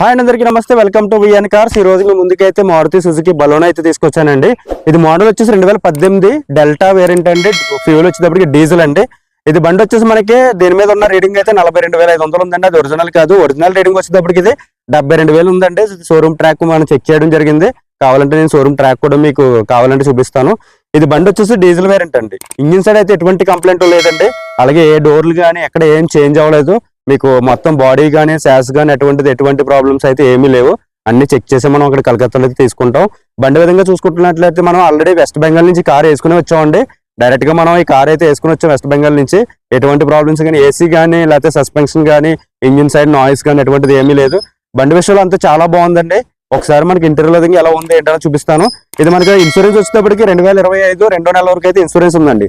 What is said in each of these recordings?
Hi అండి అందరికీ నమస్తే వెల్కమ్ టు విఎన్ కార్స్. ఈ రోజు మీ ముందుకైతే మారుతి సుజుకి బలోన్ అయితే తీసుకొచ్చానండి. ఇది మోడల్ వచ్చేసి రెండు వేల పద్దెనిమిది డెల్టా వేరియంట్ అండి. ఫ్యూల్ వచ్చేటప్పటికి డీజిల్ అండి. ఇది బండి వచ్చేసి మనకి దీని మీద ఉన్న రీడింగ్ అయితే నలభై రెండు వేల ఐదు వందలు ఉందండి. అది ఒరిజినల్ కాదు ఒరిజినల్ రీడింగ్ వచ్చేటప్పటికి ఇది డెబ్బై రెండు వేలు ఉందండి. షోరూమ్ ట్రాక్ మనం చెక్ చేయడం జరిగింది. కావాలంటే నేను షోరూమ్ ట్రాక్ కూడా మీకు కావాలంటే చూపిస్తాను. ఇది బండి వచ్చేసి డీజిల్ వేరియంట్ అండి. ఇంజిన్ సైడ్ అయితే ఎటువంటి కంప్లైంట్ లేదండి. అలాగే ఏ డోర్లు కానీ ఎక్కడ ఏం చేంజ్ అవ్వలేదు. మీకు మొత్తం బాడీ కానీ శాస్ కానీ ఎటువంటిది ఎటువంటి ప్రాబ్లమ్స్ అయితే ఏమీ లేవు. అన్ని చెక్ చేసి మనం అక్కడ కలకత్తాలో తీసుకుంటాం. బండి విధంగా చూసుకుంటున్నట్లయితే మనం ఆల్రెడీ వెస్ట్ బెంగాల్ నుంచి కార్ వేసుకుని వచ్చామండి. డైరెక్ట్గా మనం ఈ కార్ అయితే వేసుకుని వచ్చాం వెస్ట్ బెంగాల్ నుంచి. ఎటువంటి ప్రాబ్లమ్స్ కానీ ఏసీ కానీ లేకపోతే సస్పెన్షన్ కానీ ఇంజిన్ సైడ్ నాయిస్ కానీ ఎటువంటిది ఏమీ లేదు. బండి విషయంలో అంతా చాలా బాగుందండి. ఒకసారి మనకి ఇంటర్వ్యూలో దిగి ఎలా ఉంది ఏంటో చూపిస్తాను. ఇది మనకి ఇన్సూరెన్స్ వచ్చేటప్పటికి రెండు వేల ఇరవై ఐదు రెండో నెల వరకు అయితే ఇన్సూరెన్స్ ఉందండి.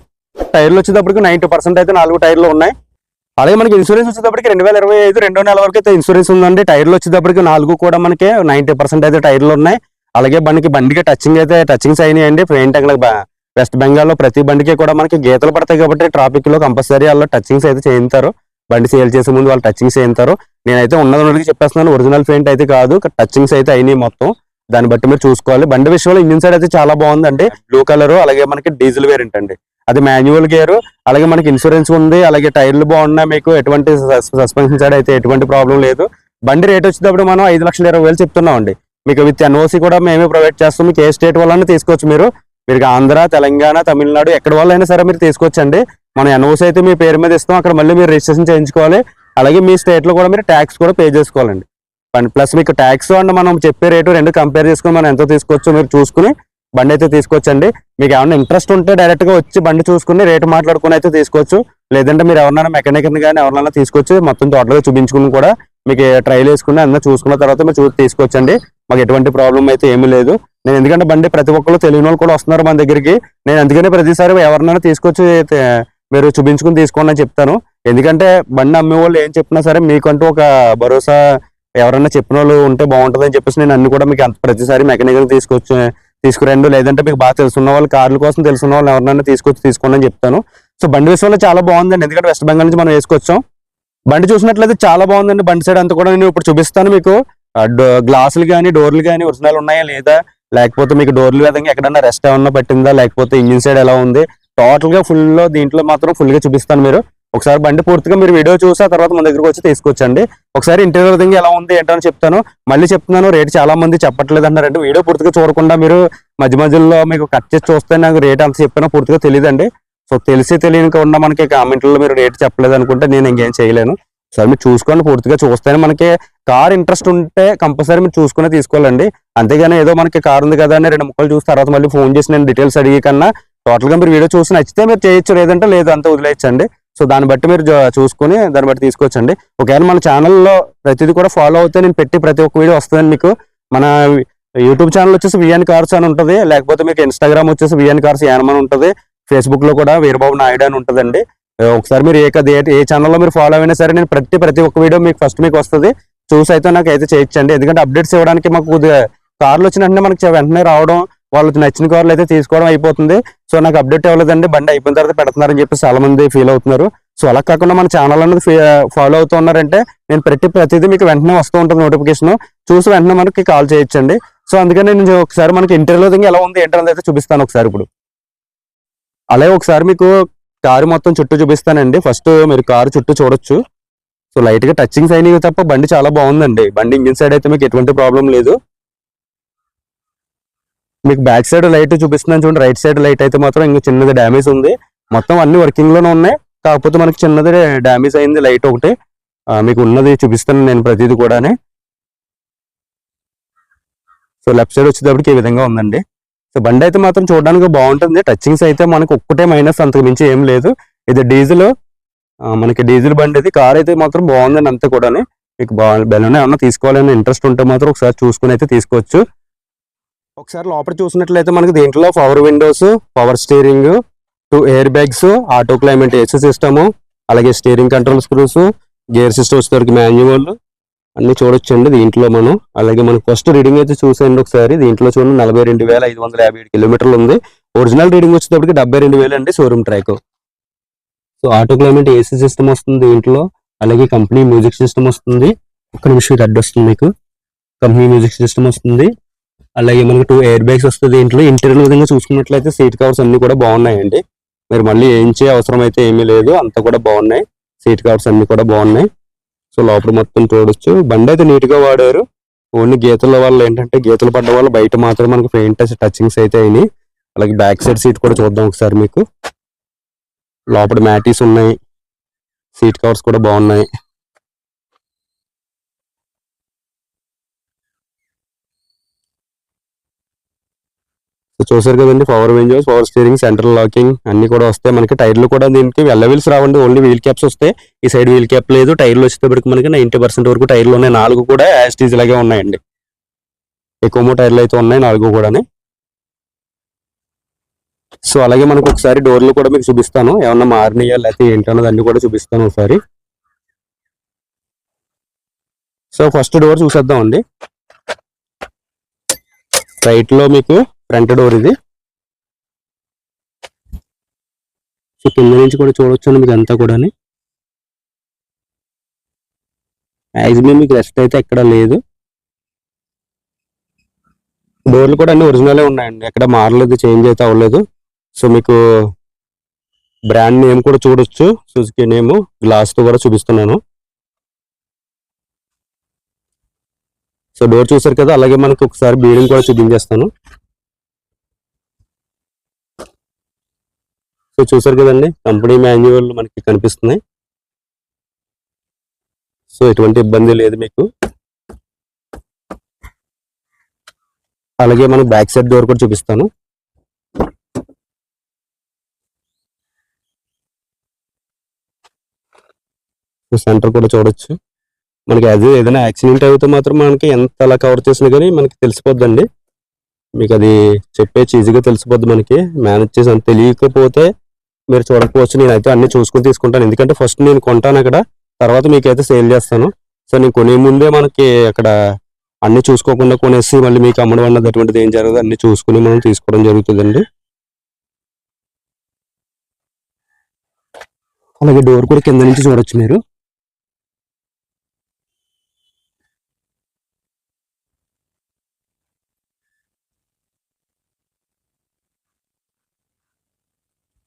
టైర్లు వచ్చేటప్పటికి నైన్టీ పర్సెంట్ అయితే నాలుగు టైర్లు ఉన్నాయి. అలాగే మనకి ఇన్సూరెన్స్ వచ్చేటప్పటికి రెండు వేల ఇరవై ఐదు రెండో నెల వరకు అయితే ఇన్సూరెన్స్ ఉందండి. టైర్లు వచ్చేటప్పటికి నాలుగు కూడా మనకి నైన్టీ పర్సెంట్ అయితే టైర్లు ఉన్నాయి. అలాగే బండికి బండికి టచింగ్ అయితే టచింగ్స్ అయినాయండి పెయింట్ అక్కడ వెస్ట్ బెంగాల్లో ప్రతి బండికి కూడా మనకి గీతలు పడతాయి కాబట్టి ట్రాఫిక్లో కంపల్సరీ వాళ్ళు టచింగ్స్ అయితే చేయించారు. బండి సేల్ చేసే ముందు వాళ్ళు టచింగ్స్ చేయించారు. నేనైతే ఉన్నది ఉన్నది చెప్పేస్తున్నాను. ఒరిజినల్ పెయింట్ అయితే కాదు. టచింగ్స్ అయితే అయినాయి మొత్తం. దాన్ని బట్టి మీరు చూసుకోవాలి. బండి విషయంలో ఇంజిన్ సైడ్ అయితే చాలా బాగుందండి. బ్లూ కలర్ అలాగే మనకి డీజిల్ వేరియంట్ అండి. అది మాన్యువల్ గేర్ అలాగే మనకి ఇన్సూరెన్స్ ఉంది అలాగే టైర్లు బాగున్నాయి మీకు ఎటువంటి సస్పెన్షన్ సైడ్ అయితే ఎటువంటి ప్రాబ్లం లేదు. బండి రేట్ వచ్చేటప్పుడు మనం ఐదు లక్షల ఇరవై వేలు చెప్తున్నాం అండి మీకు విత్ ఎన్ఓసి కూడా మేమే ప్రొవైడ్ చేస్తాం. మీకు ఏ స్టేట్ వాళ్ళని తీసుకోవచ్చు మీరు. మీరు ఆంధ్ర తెలంగాణ తమిళనాడు ఎక్కడ వాళ్ళైనా సరే మీరు తీసుకోవచ్చండి. మనం ఎన్ఓసి అయితే మీ పేరు మీద ఇస్తాం. అక్కడ మళ్ళీ మీరు రిజిస్ట్రేషన్ చేయించుకోవాలి. అలాగే మీ స్టేట్లో కూడా మీరు ట్యాక్స్ కూడా పే చేసుకోవాలండి. ప్లస్ మీకు ట్యాక్స్ అండ్ మనం చెప్పే రేటు రెండు కంపేర్ చేసుకుని మనం ఎంత తీసుకోవచ్చో మీరు చూసుకుని బండి అయితే తీసుకోవచ్చండి. మీకు ఏమైనా ఇంట్రెస్ట్ ఉంటే డైరెక్ట్గా వచ్చి బండి చూసుకుని రేటు మాట్లాడుకుని అయితే తీసుకోవచ్చు. లేదంటే మీరు ఎవరినైనా మెకానిక్ కానీ ఎవరినైనా తీసుకొచ్చి మొత్తం తోటలో చూపించుకుని కూడా మీకు ట్రైల్ వేసుకుని అన్న చూసుకున్న తర్వాత మీరు చూసి తీసుకోవచ్చండి. మాకు ఎటువంటి ప్రాబ్లం అయితే ఏమీ లేదు. నేను ఎందుకంటే బండి ప్రతి ఒక్కరు తెలియని వాళ్ళు కూడా వస్తున్నారు మన దగ్గరికి. నేను అందుకనే ప్రతిసారి ఎవరినైనా తీసుకొచ్చి మీరు చూపించుకుని తీసుకోండి అని చెప్తాను. ఎందుకంటే బండి అమ్మే వాళ్ళు ఏం చెప్పినా సరే మీకంటూ ఒక భరోసా ఎవరైనా చెప్పిన వాళ్ళు ఉంటే బాగుంటుంది అని చెప్పేసి నేను అన్ని కూడా మీకు ప్రతిసారి మెకానికల్ తీసుకొచ్చి తీసుకురండి. లేదంటే మీకు బాగా తెలుసున్న వాళ్ళు కార్ల కోసం తెలుసున్న వాళ్ళు ఎవరినైనా తీసుకొచ్చి తీసుకోండి అని చెప్తాను. సో బండి విషయంలో చాలా బాగుందండి. ఎందుకంటే వెస్ట్ బెంగాల్ నుంచి మనం వేసుకొచ్చాం. బండి చూసినట్లయితే చాలా బాగుందండి. బండి సైడ్ అంతా కూడా నేను ఇప్పుడు చూపిస్తాను మీకు. డో- గ్లాసులు కానీ డోర్లు కానీ ఒరిజినల్ ఉన్నాయా లేదా? లేకపోతే మీకు డోర్లు విధంగా ఎక్కడన్నా రెస్ట్ ఏమన్నా పట్టిందా? లేకపోతే ఇంజిన్ సైడ్ ఎలా ఉంది? టోటల్గా ఫుల్లో ఫుల్లో దీంట్లో మాత్రం ఫుల్గా చూపిస్తాను మీరు. ఒకసారి బండి పూర్తిగా మీరు వీడియో చూసి ఆ తర్వాత మన దగ్గరకు వచ్చి తీసుకొచ్చండి. ఒకసారి ఇంటీరియర్ థింగ్ ఎలా ఉంది ఏంటని చెప్తాను. మళ్ళీ చెప్తున్నాను రేట్ చాలా మంది చెప్పట్లేదు అన్నారంటే వీడియో పూర్తిగా చూడకుండా మీరు మధ్య మధ్యలో మీకు కట్ చేసి చూస్తే నాకు రేట్ అంత చెప్పినా పూర్తిగా తెలియదండి. సో తెలిసి తెలియకుండా మనకి కామెంట్లలో మీరు రేట్ చెప్పలేదు అనుకుంటే నేను ఇంకేం చేయలేను. సార్ మీరు చూసుకోండి పూర్తిగా చూస్తేనే మనకి కార్ ఇంట్రెస్ట్ ఉంటే కంపల్సరీ మీరు చూసుకునే తీసుకోవాలండి. అంతేగాని ఏదో మనకి కార్ ఉంది కదా అని రెండు ముక్కలు చూసి తర్వాత మళ్ళీ ఫోన్ చేసి నేను డీటెయిల్స్ అడిగి కన్నా టోటల్గా మీరు వీడియో చూసి నచ్చితే మీరు చేయొచ్చు లేదంటే లేదు అంత వదిలేయచ్చండి. సో దాన్ని బట్టి మీరు చూసుకుని దాన్ని బట్టి తీసుకోవచ్చండి. ఒకవేళ మన ఛానల్లో ప్రతిదీ కూడా ఫాలో అవుతే నేను పెట్టి ప్రతి ఒక్క వీడియో వస్తుందండి మీకు మన యూట్యూబ్ ఛానల్ వచ్చేసి విఎన్ కార్స్ అని ఉంటుంది. లేకపోతే మీకు ఇన్స్టాగ్రామ్ వచ్చేసి విఎన్ కార్స్ యానమని ఉంటుంది. ఫేస్బుక్లో కూడా వీరబాబు నాయుడు అని ఉంటుందండి. ఒకసారి మీరు ఏ కది- ఏ- ఛానల్లో మీరు ఫాలో అయినా సరే నేను ప్రతి ప్రతి ఒక్క వీడియో మీకు ఫస్ట్ మీకు వస్తుంది. చూసి అయితే నాకు అయితే చేయొచ్చండి. ఎందుకంటే అప్డేట్స్ ఇవ్వడానికి మాకు కార్లు వచ్చిన వెంటనే మనకి వెంటనే రావడం వాళ్ళకి నచ్చిన కార్లు అయితే తీసుకోవడం అయిపోతుంది. సో నాకు అప్డేట్ ఇవ్వలేదండి బండి అయిపోయిన తర్వాత పెడుతున్నారని చెప్పి చాలా మంది ఫీల్ అవుతున్నారు. సో అలా కాకుండా మన ఛానల్ అనేది ఫాలో అవుతూ ఉన్నారంటే నేను ప్రతి ప్రతిదీ మీకు వెంటనే వస్తూ ఉంటుంది నోటిఫికేషన్. చూసి వెంటనే మనకి కాల్ చేయొచ్చండి. సో అందుకని నేను ఒకసారి మనకి ఇంటర్వ్యూలో ఎలా ఉంది ఏంటనేది అయితే చూపిస్తాను ఒకసారి ఇప్పుడు. అలాగే ఒకసారి మీకు కారు మొత్తం చుట్టూ చూపిస్తానండి. ఫస్ట్ మీరు కారు చుట్టూ చూడొచ్చు. సో లైట్గా టచింగ్స్ అయినవి తప్ప బండి చాలా బాగుందండి. బండి ఇంజిన్ సైడ్ అయితే మీకు ఎటువంటి ప్రాబ్లం లేదు. మీకు బ్యాక్ సైడ్ లైట్ చూపిస్తున్నాను చూడండి. రైట్ సైడ్ లైట్ అయితే మాత్రం ఇంకా చిన్నది డ్యామేజ్ ఉంది. మొత్తం అన్ని వర్కింగ్లోనే ఉన్నాయి. కాకపోతే మనకి చిన్నది డ్యామేజ్ అయింది లైట్ ఒకటి. మీకు ఉన్నది చూపిస్తాను నేను ప్రతిదీ కూడానే. సో లెఫ్ట్ సైడ్ వచ్చేటప్పటికి ఈ విధంగా ఉందండి. సో బండి అయితే మాత్రం చూడడానికి బాగుంటుంది. టచింగ్స్ అయితే మనకు ఒక్కటే మైనస్ అంతకు మించి ఏం లేదు. ఇది డీజిల్ మనకి డీజిల్ బండి ఇది. కార్ అయితే మాత్రం బాగుందండి అంతా కూడా మీకు బెలూన్ ఏమన్నా తీసుకోవాలని ఇంట్రెస్ట్ ఉంటే మాత్రం ఒకసారి చూసుకుని అయితే తీసుకోవచ్చు. ఒకసారి లోపల చూసినట్లయితే మనకి దీంట్లో power windows power steering two air bags auto climate AC system అలాగే steering control screws gear system వచ్చేసరికి మాన్యువల్ అన్ని చూడొచ్చండి దీంట్లో మనం. అలాగే మనకు ఫస్ట్ రీడింగ్ అయితే చూసేయండి ఒకసారి. దీంట్లో చూడండి నలభై రెండు వేల ఐదు వందల యాభై ఏడు కిలోమీటర్లు ఉంది. ఒరిజినల్ రీడింగ్ వచ్చేటప్పటికి డెబ్బై రెండు వేలు అండి showroom track so auto climate AC system వస్తుంది దీంట్లో. అలాగే కంపెనీ మ్యూజిక్ సిస్టమ్ వస్తుంది. ఒక్క నిమిషం ఇది అడ్డు వస్తుంది మీకు. కంపెనీ మ్యూజిక్ సిస్టమ్ వస్తుంది. అలాగే మనకి టూ ఎయిర్ బ్యాగ్స్ వస్తుంది దీంట్లో ఇంటీరియర్ విధంగా చూసుకున్నట్లయితే సీట్ కవర్స్ అన్ని కూడా బాగున్నాయండి. మీరు మళ్ళీ ఏం చేయ అవసరం అయితే ఏమీ లేదు. అంతా కూడా బాగున్నాయి. సీట్ కవర్స్ అన్ని కూడా బాగున్నాయి. సో లోపల మొత్తం చూడొచ్చు. బండి అయితే నీట్గా వాడారు. ఓన్లీ గీతల వల్ల ఏంటంటే గీతలు పడ్డ వల్ల బయట మాత్రం మనకి పెయింట్ టచింగ్స్ అయితే అయినాయి. అలాగే బ్యాక్ సైడ్ సీట్ కూడా చూద్దాం ఒకసారి మీకు. లోపల మ్యాటీస్ ఉన్నాయి. సీట్ కవర్స్ కూడా బాగున్నాయి. చూసారు కదండి power windows power steering central locking అన్ని కూడా వస్తాయి. మనకి టైర్లు కూడా దీనికి వెల్ల వీల్స్ రావండి. ఓన్లీ వీల్ క్యాప్స్ వస్తాయి. ఈ సైడ్ వీల్ క్యాప్ లేదు. టైర్లు వచ్చేటప్పటికి మనకి నైన్టీ పర్సెంట్ వరకు టైర్లు ఉన్నాయి. నాలుగు కూడా యాస్టీజ్ లాగే ఉన్నాయండి. ఎక్కువ టైర్లు అయితే ఉన్నాయి. నాలుగు కూడా సో అలాగే మనకు ఒకసారి డోర్లు కూడా మీకు చూపిస్తాను. ఏమన్నా మారినాయా లేకపోతే ఏంటన్నది అన్ని కూడా చూపిస్తాను ఒకసారి. సో ఫస్ట్ డోర్ చూసేద్దాం అండి మీకు ఫ్రంట్ డోర్ ఇది. సో కింద నుంచి కూడా చూడొచ్చు మీకు అంతా కూడా మ్యాక్సిమం మీకు రెస్ట్ అయితే ఎక్కడ లేదు. డోర్లు కూడా అన్ని ఒరిజినలే ఉన్నాయండి. ఎక్కడ మారలేదు చేంజ్ అయితే అవ్వలేదు. సో మీకు బ్రాండ్ నేమ్ కూడా చూడొచ్చు. సుజుకి నేమ్ గ్లాస్తో కూడా చూపిస్తున్నాను. సో డోర్ చూసారు కదా అలాగే మనకు ఒకసారి బీడింగ్ కూడా చూపించేస్తాను. సో చూసారు కదండి కంపెనీ మాన్యువల్ మనకి కనిపిస్తున్నాయి. సో ఎటువంటి ఇబ్బంది లేదు మీకు. అలాగే మనం బ్యాక్ సైడ్ డోర్ కూడా చూపిస్తాను. సెంటర్ కూడా చూడొచ్చు. మనకి అది ఏదైనా యాక్సిడెంట్ అయితే మాత్రం మనకి ఎంత అలా కవర్ చేసినా కానీ మనకి తెలిసిపోద్దండి. మీకు అది చెప్పే ఈజీగా తెలిసిపోద్ది మనకి. మేనేజ్ చేసి అంత తెలియకపోతే మీరు చూడకపోవచ్చు. నేనైతే అన్ని చూసుకుని తీసుకుంటాను. ఎందుకంటే ఫస్ట్ నేను కొంటాను అక్కడ. తర్వాత మీకైతే సేల్ చేస్తాను. సో నేను కొనే ముందే మనకి అక్కడ అన్ని చూసుకోకుండా కొనేసి మళ్ళీ మీకు అమ్మడం అన్నది అటువంటిది ఏం జరగదు. అన్ని చూసుకుని మనం తీసుకోవడం జరుగుతుందండి. అలాగే డోర్ కూడా కింద నుంచి చూడొచ్చు మీరు.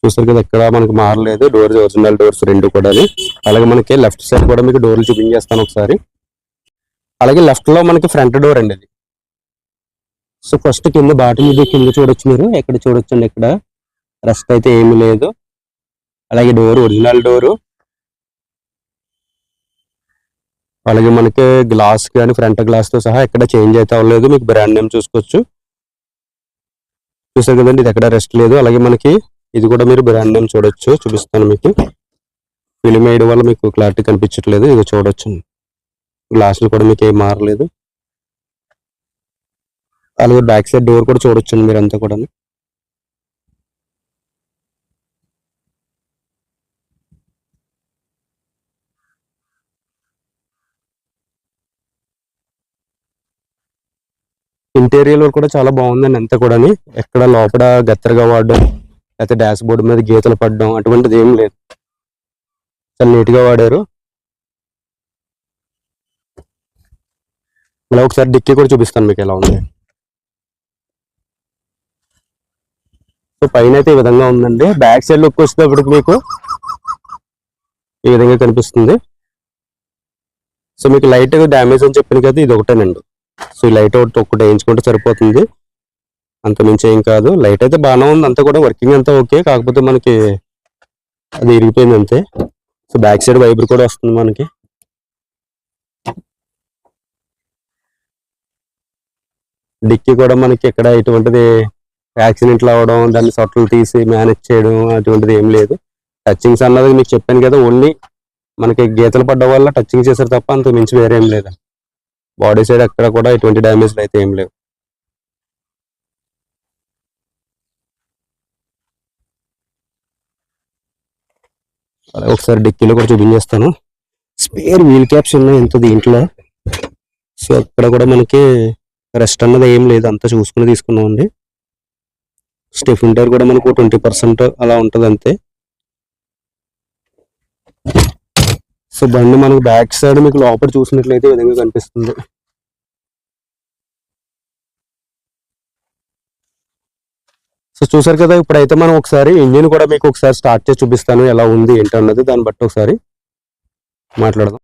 చూస్తారు కదా ఎక్కడ మనకు మారలేదు డోర్స్ ఒరిజినల్ డోర్స్ రెండు కూడా అలాగే మనకి లెఫ్ట్ సైడ్ కూడా మీకు డోర్లు చూపించేస్తాను ఒకసారి. అలాగే లెఫ్ట్లో మనకి ఫ్రంట్ డోర్ అండి ఇది సో ఫస్ట్ కింద బాటి మీద కింద చూడొచ్చు మీరు. ఎక్కడ చూడొచ్చండి ఇక్కడ? రెస్ట్ అయితే ఏమీ లేదు. అలాగే డోర్ ఒరిజినల్ డోరు అలాగే మనకి గ్లాస్ కానీ ఫ్రంట్ గ్లాస్తో సహా ఎక్కడ చేంజ్ అయితే అవ్వలేదు. మీకు బ్రాండ్ నేమ్ చూసుకోవచ్చు. చూసారు కదండి ఇది ఎక్కడ రెస్ట్ లేదు. అలాగే మనకి ఇది కూడా మీరు బ్రాండ్ నేమ్ చూడొచ్చు చూపిస్తాను మీకు. ఫిలిం వేయడం వల్ల మీకు క్లారిటీ కనిపించట్లేదు ఇది చూడొచ్చు. గ్లాసులు కూడా మీకు ఏం మారలేదు. అలాగే బ్యాక్ సైడ్ డోర్ కూడా చూడొచ్చు మీరు అంతా కూడా ఇంటీరియర్ కూడా చాలా బాగుందండి అంతా కూడా ఎక్కడ లోపల గత్తరగా వాడడం లేకపోతే డాష్ బోర్డు మీద గీతలు పడడం అటువంటిది ఏం లేదు. చాలా నీట్గా వాడారు. ఇలా ఒకసారి డిక్కీ కూడా చూపిస్తాను మీకు ఎలా ఉంది. సో పైన అయితే ఈ విధంగా ఉందండి. బ్యాక్ సైడ్ లుక్ వచ్చేటప్పటికి మీకు ఈ విధంగా కనిపిస్తుంది. సో మీకు లైట్ డ్యామేజ్ అని చెప్పిన కదా ఇది ఒకటేనండి. సో ఈ లైట్ ఒకటి ఒకటి వేయించుకుంటే సరిపోతుంది. అంత మించి ఏం కాదు. లైట్ అయితే బాగానే ఉంది. అంతా కూడా వర్కింగ్ అంతా ఓకే కాకపోతే మనకి అది ఇరిగిపోయింది అంతే. సో బ్యాక్ సైడ్ వైబర్ కూడా వస్తుంది మనకి. డిక్కీ కూడా మనకి ఇక్కడ ఎటువంటిది యాక్సిడెంట్లు అవ్వడం దాన్ని సొట్టలు తీసి మేనేజ్ చేయడం అటువంటిది ఏం లేదు. టచ్చింగ్స్ అన్నది మీకు చెప్పాను కదా ఓన్లీ మనకి గీతలు పడ్డ వల్ల టచ్చింగ్ చేశారు తప్ప అంత మించి వేరేం లేదు. బాడీ సైడ్ అక్కడ కూడా ఎటువంటి డ్యామేజ్ అయితే ఏం లేవు. అలాగే ఒకసారి డిక్కీలో కూడా చూపించేస్తాను స్పేర్ వీల్ క్యాప్స్ ఉన్నాయి ఎంత దీంట్లో. సో అక్కడ కూడా మనకి రెస్ట్ అన్నది ఏం లేదు. అంతా చూసుకుని తీసుకున్నామండి. స్టెఫిన్ టైర్ కూడా మనకు ట్వంటీ పర్సెంట్ అలా ఉంటుంది అంతే. సో బండి మనకు బ్యాక్ సైడ్ మీకు లోపల చూసినట్లయితే ఈ విధంగా కనిపిస్తుంది. సో చూసారు కదా ఇప్పుడైతే మనం ఒకసారి ఇంజిన్ కూడా మీకు ఒకసారి స్టార్ట్ చేసి చూపిస్తాను ఎలా ఉంది ఏంటి అన్నది. దాన్ని బట్టి ఒకసారి మాట్లాడదాం.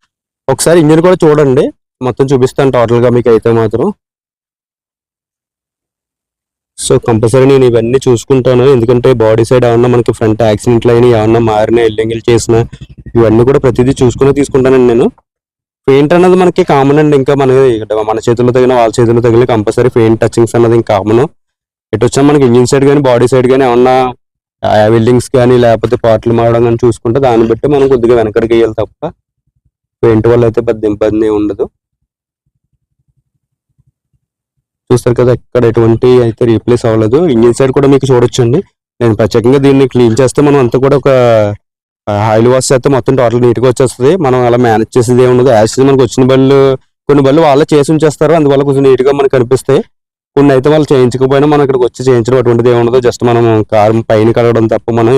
ఒకసారి ఇంజిన్ కూడా చూడండి. మొత్తం చూపిస్తాను టోటల్గా మీకు అయితే మాత్రం. సో కంపల్సరీ నేను ఇవన్నీ చూసుకుంటాను. ఎందుకంటే బాడీ సైడ్ ఏమన్నా మనకి ఫ్రంట్ యాక్సిడెంట్లు అయినా ఏమన్నా మారినా ఎల్లింగిల్ చేసిన ఇవన్నీ కూడా ప్రతిదీ చూసుకుని తీసుకుంటానండి నేను. పెయింట్ అన్నది మనకి కామన్ అండి. ఇంకా మన మన చేతుల్లో తగిన వాళ్ళ చేతుల్లో తగిన కంపల్సరీ పెయింట్ టచింగ్స్ అన్నది ఇంకా కామన్. ఎటు వచ్చా మనకి ఇంజిన్ సైడ్ కానీ బాడీ సైడ్ కానీ ఏమన్నా వెల్డింగ్స్ కానీ లేకపోతే పార్ట్లు మారడం కానీ చూసుకుంటే దాన్ని బట్టి మనం కొద్దిగా వెనకడికి వేయాలి తప్ప పెయింట్ వల్ల అయితే పెద్ద ఇబ్బంది ఏం ఉండదు. చూస్తారు కదా ఇక్కడ ఎటువంటి అయితే రీప్లేస్ అవ్వలేదు. ఇంజిన్ సైడ్ కూడా మీకు చూడొచ్చండి. నేను ప్రత్యేకంగా దీన్ని క్లీన్ చేస్తే మనం అంతా కూడా ఒక ఆయిల్ వాష్ చేస్తే మొత్తం టోటల్ నీట్గా వచ్చేస్తుంది. మనం అలా మేనేజ్ చేసేది ఏమి ఉండదు. యాక్చువల్లీ మనకు వచ్చిన బళ్ళు కొన్ని బళ్ళు వాళ్ళే చేసి ఉంచేస్తారు. అందువల్ల కొంచెం నీట్గా మనకు కనిపిస్తాయి. కొన్ని అయితే వాళ్ళు చేయించకపోయినా మనం ఇక్కడికి వచ్చి చేయించడం అటువంటిది ఏముండదు జస్ట్ మనం కారు పైన కడగడం తప్ప మనం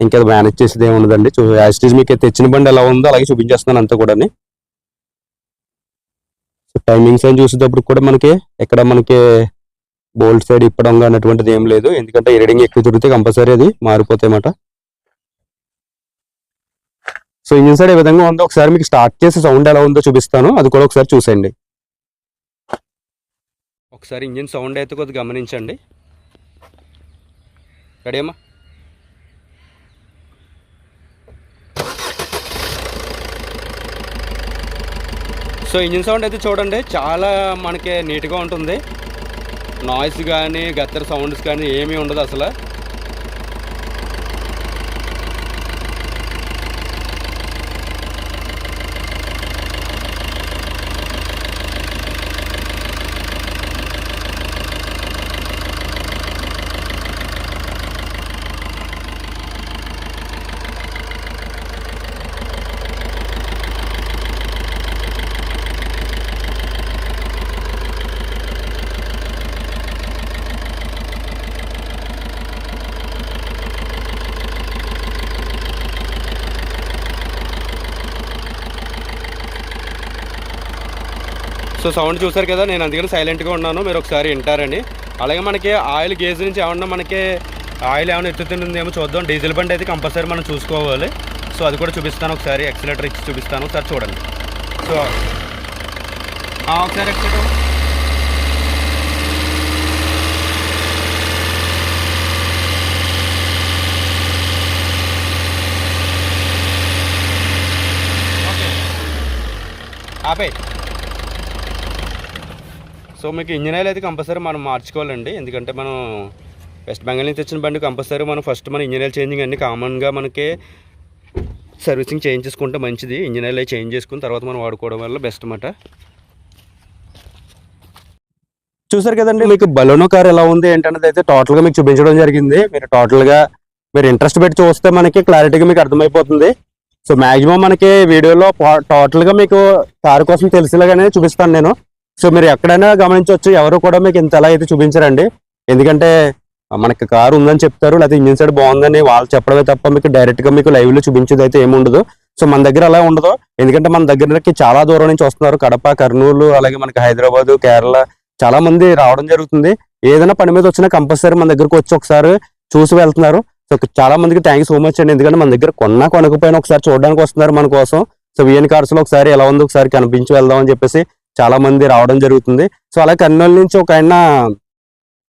ఇంకా మేనేజ్ చేసేది ఏముండదండి ఉండదండి. మీకు తెచ్చిన బండి ఎలా ఉందో అలాగే చూపించేస్తున్నాను అంతా కూడా టైమింగ్స్ అని చూసేటప్పుడు కూడా మనకి ఎక్కడ మనకి బోల్ట్ సైడ్ ఇప్పడం కానీ అటువంటిది ఏం లేదు. ఎందుకంటే రీడింగ్ ఎక్కువ తిరిగితే కంపల్సరీ అది మారిపోతాయన్నమాట సో ఇంజిన్ సైడ్ ఏ విధంగా ఉందో ఒకసారి మీకు స్టార్ట్ చేసి సౌండ్ ఎలా ఉందో చూపిస్తాను. అది కూడా ఒకసారి చూసేయండి. ఒకసారి ఇంజిన్ సౌండ్ అయితే కొద్దిగా గమనించండి. రెడీ అమ్మా. సో ఇంజిన్ సౌండ్ అయితే చూడండి చాలా మనకి నీట్గా ఉంటుంది. నాయిస్ కానీ గత్తర సౌండ్స్ కానీ ఏమీ ఉండదు అసలు. సో సౌండ్ చూసారు కదా నేను అందుకని సైలెంట్గా ఉన్నాను. మీరు ఒకసారి వింటారని అలాగే మనకి ఆయిల్ గేజ్ నుంచి ఏమన్నా మనకి ఆయిల్ ఏమైనా ఎత్తుతుందేమో చూద్దాం. డీజిల్ బండి అయితే కంపల్సరీ మనం చూసుకోవాలి. సో అది కూడా చూపిస్తాను ఒకసారి. ఎక్సిలేటర్ ఇచ్చి చూపిస్తాను. ఒకసారి చూడండి. సో ఆ, ఒకసారి ఎక్సిలేటర్. ఆపే సో మీకు ఇంజిన్ ఆయిల్ అయితే కంపల్సరీ మనం మార్చుకోవాలండి. ఎందుకంటే మనం వెస్ట్ బెంగాల్ నుంచి తెచ్చిన బండి కంపల్సరీ మనం ఫస్ట్ మన ఇంజిన్ ఆయిల్ చేంజింగ్ అన్ని కామన్గా మనకి సర్వీసింగ్ చేయించేసుకుంటే మంచిది. ఇంజిన్ ఆయిల్ చేంజ్ చేసుకుని తర్వాత మనం వాడుకోవడం వల్ల బెస్ట్ అన్నమాట. చూసారు కదండి మీకు బలోనో కార్ ఎలా ఉంది ఏంటనేది అయితే టోటల్గా మీకు చూపించడం జరిగింది. మీరు టోటల్గా మీరు ఇంట్రెస్ట్ పెట్టి చూస్తే మనకి క్లారిటీగా మీకు అర్థమైపోతుంది. సో మాక్సిమం మనకి వీడియోలో టోటల్గా మీకు కార్ కోసం తెలిసేలాగానే చూపిస్తాను నేను. సో మీరు ఎక్కడైనా గమనించవచ్చు ఎవరు కూడా మీకు ఇంత ఎలా అయితే చూపించరండి. ఎందుకంటే మనకి కారు ఉందని చెప్తారు లేకపోతే ఇంజిన్ సైడ్ బాగుందని వాళ్ళు చెప్పడమే తప్ప మీకు డైరెక్ట్గా మీకు లైవ్లో చూపించేది అయితే ఏముండదు సో మన దగ్గర అలా ఉండదు. ఎందుకంటే మన దగ్గరకి చాలా దూరం నుంచి వస్తున్నారు. కడప కర్నూలు అలాగే మనకి హైదరాబాద్ కేరళ చాలా మంది రావడం జరుగుతుంది. ఏదైనా పని మీద వచ్చినా కంపల్సరీ మన దగ్గరకు వచ్చి ఒకసారి చూసి వెళ్తున్నారు. సో చాలా మందికి థ్యాంక్ సో మచ్ అండి. ఎందుకంటే మన దగ్గర కొన్నా కొనకపోయినా ఒకసారి చూడడానికి వస్తున్నారు మన కోసం. సో విఎన్ కార్స్లో ఒకసారి ఎలా ఉందో ఒకసారి కనిపించి వెళ్దాం అని చెప్పేసి చాలా మంది రావడం జరుగుతుంది. సో అలా కర్నూలు నుంచి ఒక ఆయన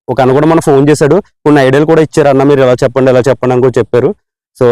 ఒక అన్న కూడా మన ఫోన్ చేశాడు. కొన్ని ఐడియాలు కూడా ఇచ్చారు. అన్న మీరు ఎలా చెప్పండి ఎలా చెప్పండి అని కూడా చెప్పారు. సో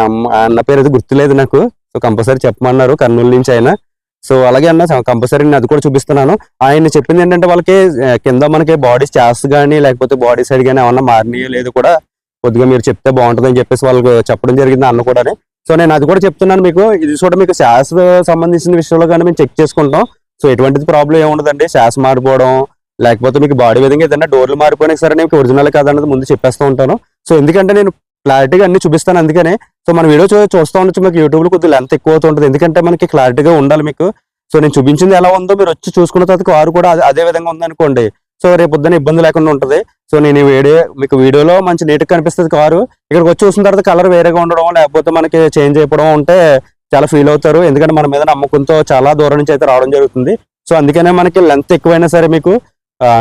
అమ్మ- అన్న పేరు అయితే గుర్తులేదు నాకు. సో కంపల్సరీ చెప్పమన్నారు కర్నూలు నుంచి ఆయన. సో అలాగే అన్న కంపల్సరీ నేను అది కూడా చూపిస్తున్నాను. ఆయన చెప్పింది ఏంటంటే వాళ్ళకి కింద మనకి బాడీ స్టాస్ కానీ లేకపోతే బాడీ సైడ్ కానీ ఏమన్నా మారినాయో లేదు కూడా కొద్దిగా మీరు చెప్తే బాగుంటుంది అని చెప్పేసి వాళ్ళకి చెప్పడం జరిగింది అన్న కూడా సో నేను అది కూడా చెప్తున్నాను మీకు. ఇది కూడా మీకు శాస్త్ర సంబంధించిన విషయంలో కానీ మేము చెక్ చేసుకుంటాం. సో ఎటువంటిది ప్రాబ్లం ఏముండదండి శ్వాస మారిపోవడం లేకపోతే మీకు బాడీ విధంగా ఏదైనా డోర్లు మారిపోయినా సరే నేను ఒరిజినల్ కాదన్నది ముందు చెప్పేస్తూ ఉంటాను. సో ఎందుకంటే నేను క్లారిటీగా అన్ని చూపిస్తాను అందుకనే. సో మన వీడియో చూ చూస్తూ ఉండొచ్చు మీకు యూట్యూబ్లో కొద్దిగా లెంత్ ఎక్కువ అవుతుంటుంది ఎందుకంటే మనకి క్లారిటీగా ఉండాలి మీకు. సో నేను చూపించింది ఎలా ఉందో మీరు వచ్చి చూసుకున్న తర్వాత కారు కూడా అదే- విధంగా ఉందనుకోండి. సో రేపు పొద్దున ఇబ్బంది లేకుండా ఉంటుంది. సో నేను ఈ వీడియో మీకు వీడియోలో మంచి నీట్గా కనిపిస్తుంది కారు. ఇక్కడికి వచ్చి చూసిన తర్వాత కలర్ వేరేగా ఉండడం లేకపోతే మనకి చేంజ్ అయిపోవడం ఉంటే చాలా ఫీల్ అవుతారు. ఎందుకంటే మన మీద నమ్మకంతో చాలా దూరం నుంచి అయితే రావడం జరుగుతుంది. సో అందుకనే మనకి లెంత్ ఎక్కువైనా సరే మీకు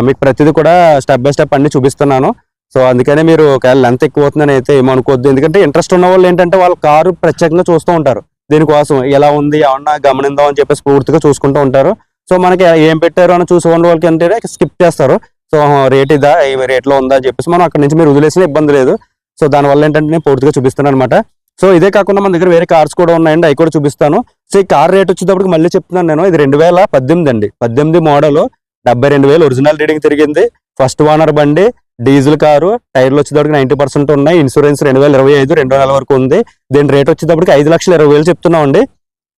మీకు ప్రతిదీ కూడా స్టెప్ బై స్టెప్ అన్ని చూపిస్తున్నాను. సో అందుకనే మీరు ఒకవేళ లెంత్ ఎక్కువ అవుతుందని అయితే ఏమనుకోవద్దు. ఎందుకంటే ఇంట్రెస్ట్ ఉన్న వాళ్ళు ఏంటంటే వాళ్ళ కారు ప్రత్యేకంగా చూస్తూ ఉంటారు. దీనికోసం ఎలా ఉంది ఏమన్నా గమనిందాం అని చెప్పేసి పూర్తిగా చూసుకుంటూ ఉంటారు. సో మనకి ఏం పెట్టారు అని చూసే వాళ్ళకి అంటే స్కిప్ చేస్తారు. సో రేట్ ఇదా ఈ రేట్లో ఉందా అని చెప్పేసి మనం అక్కడ నుంచి మీరు వదిలేసిన ఇబ్బంది లేదు. సో దానివల్ల ఏంటంటే నేను పూర్తిగా చూపిస్తాను అనమాట సో ఇదే కాకుండా మన దగ్గర వేరే కార్స్ కూడా ఉన్నాయండి. అవి కూడా చూపిస్తాను. సో ఈ కార్ రేట్ వచ్చేటప్పటికి మళ్ళీ చెప్తున్నాను నేను. ఇది రెండు వేల పద్దెనిమిది అండి. పద్దెనిమిది మోడల్ డెబ్బై రెండు వేలు ఒరిజినల్ రీడింగ్ తిరిగింది. ఫస్ట్ ఓనర్ బండి డీజిల్ కారు టైర్లు వచ్చేటప్పటికి నైన్టీ పర్సెంట్ ఉన్నాయి. ఇన్సూరెన్స్ రెండు వేల ఇరవై ఐదు రెండు నెలల వరకు ఉంది. దీని రేట్ వచ్చేటప్పటికి ఐదు లక్షల ఇరవై వేలు చెప్తున్నాం అండి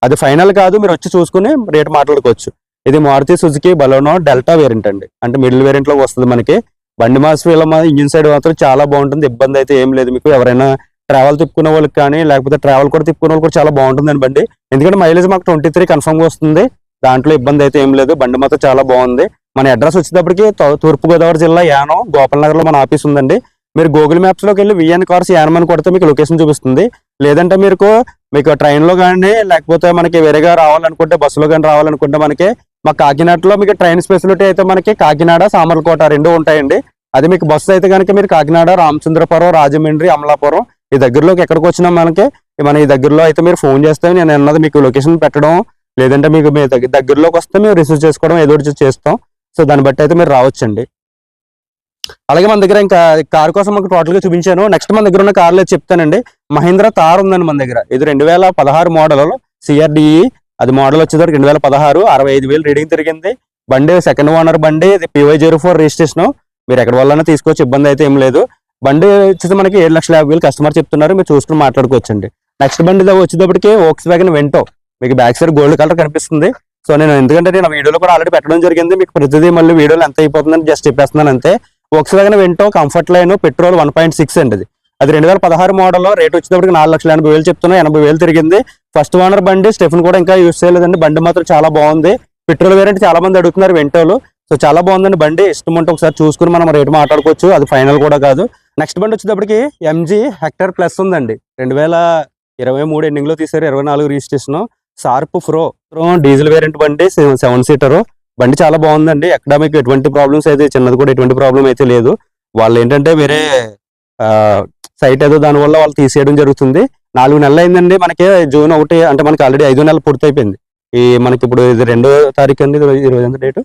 అది ఫైనల్ కాదు మీరు వచ్చి చూసుకుని రేట్ మాట్లాడుకోవచ్చు. ఇది Maruti Suzuki Baleno delta variant అండి. అంటే మిడిల్ వేరియంట్లో వస్తుంది మనకి. బండి మాస్ వీళ్ళ ఇంజిన్ సైడ్ మాత్రం చాలా బాగుంటుంది. ఇబ్బంది అయితే ఏం లేదు మీకు. ఎవరైనా ట్రావెల్ తిప్పుకునే వాళ్ళకి కానీ లేకపోతే ట్రావెల్ కూడా తిప్పుకునే వాళ్ళు కూడా చాలా బాగుంటుందండి బండి. ఎందుకంటే మైలేజ్ మాకు ట్వంటీ త్రీ కన్ఫర్మ్ వస్తుంది. దాంట్లో ఇబ్బంది అయితే ఏం లేదు. బండి మాత్రం చాలా బాగుంది. మన అడ్రస్ వచ్చేటప్పటికి తూర్పుగోదావరి జిల్లా యానం గోపాలనగర్లో మన ఆఫీస్ ఉందండి. మీరు గూగుల్ మ్యాప్స్లోకి వెళ్ళి విఎన్ కార్స్ యానం అని కొడితే మీకు లొకేషన్ చూపిస్తుంది. లేదంటే మీకు మీకు ట్రైన్లో కానీ లేకపోతే మనకి వేరేగా రావాలనుకుంటే బస్సులో కానీ రావాలనుకుంటే మనకి మా కాకినాడలో మీకు ట్రైన్ ఫెసిలిటీ అయితే మనకి కాకినాడ సామర్లకోట రెండు ఉంటాయండి. అది మీకు బస్సు అయితే కనుక మీరు కాకినాడ రామచంద్రపురం రాజమండ్రి అమలాపురం ఈ దగ్గరలోకి ఎక్కడికి వచ్చినా మనకి మన ఈ దగ్గరలో అయితే మీరు ఫోన్ చేస్తే నేను అన్నది మీకు లొకేషన్ పెట్టడం లేదంటే మీకు మీ దగ్గర దగ్గరలోకి వస్తే మేము రిసీవ్ చేసుకోవడం ఏదో ఒకటి చేస్తాం. సో దాన్ని బట్టి అయితే మీరు రావచ్చండి. అలాగే మన దగ్గర ఇంకా కార్ కోసం మాకు టోటల్గా చూపించాను. నెక్స్ట్ మన దగ్గర ఉన్న కార్లు చెప్తానండి. మహీంద్రా తార్ ఉందండి మన దగ్గర. ఇది రెండు వేల పదహారు మోడల్. సిఆర్డిఈ అది మోడల్ వచ్చేసరికి రెండు వేల పదహారు. అరవై ఐదు వేలు రీడింగ్ తిరిగింది. బండి సెకండ్ ఓనర్ బండి. ఇది పివై జీరో ఫోర్ రిజిస్ట్రేషన్ మీరు ఎక్కడ వల్ల తీసుకోవచ్చు ఇబ్బంది అయితే ఏం లేదు. బండి వచ్చేసి మనకి ఏడు లక్షల యాభై వేలు కస్టమర్ చెప్తున్నారు. మీరు చూసుకుని మాట్లాడుకోవచ్చండి. నెక్స్ట్ బండి వచ్చేటప్పటికి ఓక్స్ వ్యాగన్ వెంటో మీకు బ్యాక్ సైడ్ గోల్డ్ కలర్ కనిపిస్తుంది. సో నేను ఎందుకంటే నేను వీడియోలో కూడా ఆల్రెడీ పెట్టడం జరిగింది. మీకు ప్రతిదీ మళ్ళీ వీడియోలో ఎంత అయిపోతుందని జస్ట్ చెప్పేస్తున్నాను అంతే. Volkswagen Vento comfort line petrol one point six అండి అది. అది రెండు వేల పదహారు మోడల్ రేట్ వచ్చేటప్పటికి నాలుగు లక్షల ఎనభై వేలు చెప్తున్నాను ఎనభై వేలు తిరిగింది. ఫస్ట్ ఓనర్ బండి స్టెఫన్ కూడా ఇంకా యూజ్ చేయలేదండి. బండి మాత్రం చాలా బాగుంది. పెట్రోల్ వేరే చాలా మంది అడుగుతున్నారు వెంటోలు సో చాలా బాగుందండి బండి. ఇష్టం ఉంటే ఒకసారి చూసుకుని మనం రేటు మాట్లాడుకోవచ్చు. అది ఫైనల్ కూడా కాదు. నెక్స్ట్ బండి వచ్చేటప్పటికి ఎంజీ హెక్టర్ ప్లస్ ఉందండి. రెండు వేల ఇరవై మూడు ఎండింగ్ తీసారు ఇరవై నాలుగు రిజిస్ట్రేషన్ షార్ప్ ఫ్రో డీజిల్ వేరియంట్ బండి సెవెన్ సీటర్ బండి చాలా బాగుందండి. ఎక్కడ ఎటువంటి ప్రాబ్లమ్స్ అయితే చిన్నది కూడా ఎటువంటి ప్రాబ్లం అయితే లేదు. వాళ్ళు ఏంటంటే వేరే సైట్ ఏదో దాని వల్ల వాళ్ళు తీసేయడం జరుగుతుంది. నాలుగు నెలలు అయిందండి మనకి జూన్ ఒకటి అంటే మనకి ఆల్రెడీ ఐదు నెలలు పూర్తయిపోయింది. ఈ మనకి ఇప్పుడు ఇది రెండో తారీఖు అండి ఇది ఇరవై ఎంత డేటు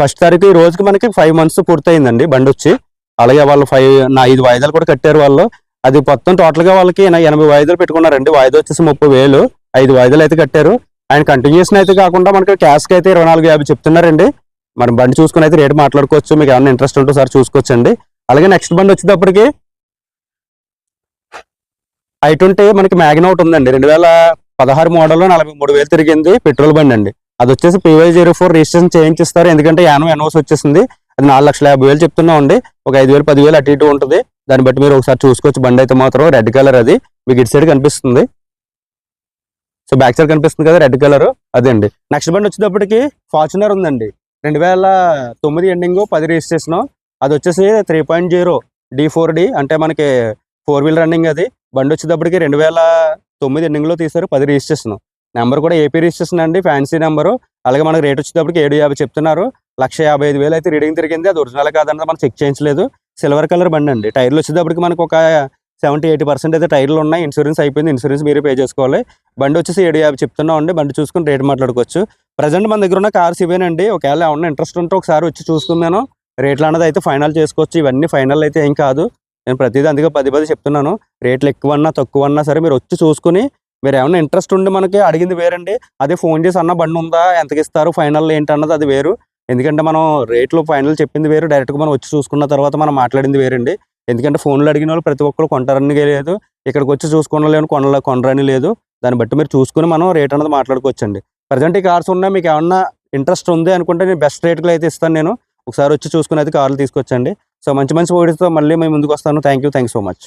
ఫస్ట్ తారీఖు ఈ రోజుకి మనకి ఫైవ్ మంత్స్ పూర్తయిందండి బండి వచ్చి అలాగే వాళ్ళు ఫైవ్ నా ఐదు వాయిదాలు కూడా కట్టారు వాళ్ళు. అది మొత్తం టోటల్గా వాళ్ళకి ఎనభై వాయిదాలు పెట్టుకున్నారండి వాయిదా వచ్చేసి ముప్పై వేలు. ఐదు వాయిదాలు అయితే కట్టారు. ఆయన కంటిన్యూషన్ అయితే కాకుండా మనకి క్యాష్కి అయితే ఇరవై నాలుగు యాభై చెప్తున్నారండి. మనం బండి చూసుకుని అయితే రేటు మాట్లాడుకోవచ్చు. మీకు ఏమైనా ఇంట్రెస్ట్ ఉంటే సార్ చూసుకోవచ్చండి. అలాగే నెక్స్ట్ బండి వచ్చేటప్పటికి ఐ ట్వంటీ మనకి మ్యాగ్నా ఒకటి ఉందండి. రెండు వేల పదహారు మోడల్లో నలభై మూడు వేలు తిరిగింది పెట్రోల్ బండి అండి. అది వచ్చేసి పీవై జీరో ఫోర్ రిజిస్ట్రేషన్ చేయించిస్తారు. ఎందుకంటే యానం ఎన్ఓస్ వచ్చేసింది. అది నాలుగు లక్షల యాభై వేలు చెప్తున్నామండి. ఒక ఐదు వేలు పదివేలు అటు ఇటు ఉంటుంది. దాన్ని బట్టి మీరు ఒకసారి చూసుకోవచ్చు. బండి అయితే మాత్రం రెడ్ కలర్ అది. మీకు ఇటు సైడ్ కనిపిస్తుంది. సో బ్యాక్ సైడ్ కనిపిస్తుంది కదా రెడ్ కలర్. అదే అండి. నెక్స్ట్ బండి వచ్చేటప్పటికి ఫార్చునర్ ఉందండి. రెండు వేల తొమ్మిది ఎండింగ్ పది రిజిస్ట్రేషన్. అది వచ్చేసి three point zero D four D అంటే మనకి ఫోర్ వీల్ రన్నింగ్ అది. బండి వచ్చేటప్పటికి రెండు వేల తొమ్మిది ఎండింగ్లో తీశారు పది రిజిస్ట్రేషన్. నెంబర్ కూడా ఏపీ రిజిస్ట్రేషన్ అండి ఫ్యాన్సీ నెంబరు. అలాగే మనకి రేట్ వచ్చేటప్పటికి ఏడు యాభై చెప్తున్నారు. లక్ష యాభై ఐదు వేలు అయితే రీడింగ్ తిరిగింది. అది ఒరిజినల్ కాదన్నది మనం చెక్ చేయించలేదు. సిల్వర్ కలర్ బండి అండి. టైర్లు వచ్చేటప్పటికి మనకు ఒక సెవెంటీ ఎయిటీ పర్సెంట్ అయితే టైర్లు ఉన్నాయి. ఇన్సూరెన్స్ అయిపోయింది. ఇన్సూరెన్స్ మీరు పే చేసుకోవాలి. బండి వచ్చేసి ఏడు యాభై చెప్తున్నాం అండి. బండి చూసుకుని రేట్ మాట్లాడుకోవచ్చు. ప్రజెంట్ మన దగ్గర ఉన్న కార్స్ ఇవేనండి ఒకవేళ ఏమన్నా ఇంట్రెస్ట్ ఉంటే ఒకసారి వచ్చి చూసుకుందాను. రేట్లు అన్నది అయితే ఫైనల్ చేసుకోవచ్చు. ఇవన్నీ ఫైనల్ అయితే ఏం కాదు. నేను ప్రతిదీ అందుకే పది పది చెప్తున్నాను. రేట్లు ఎక్కువ అన్నా తక్కువ అన్నా సరే మీరు వచ్చి చూసుకుని మీరు ఏమన్నా ఇంట్రెస్ట్ ఉండి మనకి అడిగింది వేరండి. అదే ఫోన్ చేసి అన్న బండి ఉందా? ఎంతకి ఇస్తారు ఫైనల్ ఏంటి అన్నది అది వేరు. ఎందుకంటే మనం రేట్లు ఫైనల్ చెప్పింది వేరు డైరెక్ట్గా మనం వచ్చి చూసుకున్న తర్వాత మనం మాట్లాడింది వేరండి. ఎందుకంటే ఫోన్లో అడిగిన వాళ్ళు ప్రతి ఒక్కరు కొంటారని లేదు ఇక్కడికి వచ్చి చూసుకోలేని కొనలే కొనరని లేదు. దాన్ని బట్టి మీరు చూసుకుని మనం రేట్ అన్నది మాట్లాడుకోవచ్చండి. ప్రజెంట్ ఈ కార్స్ ఉన్నాయి మీకు ఏమన్నా ఇంట్రెస్ట్ ఉంది అనుకుంటే నేను బెస్ట్ రేట్లో అయితే ఇస్తాను నేను. ఒకసారి వచ్చి చూసుకుని అయితే కార్లు తీసుకొచ్చండి. సో మంచి మంచి ఓడితో మళ్ళీ మేము ముందుకు వస్తాను thank you thank so much.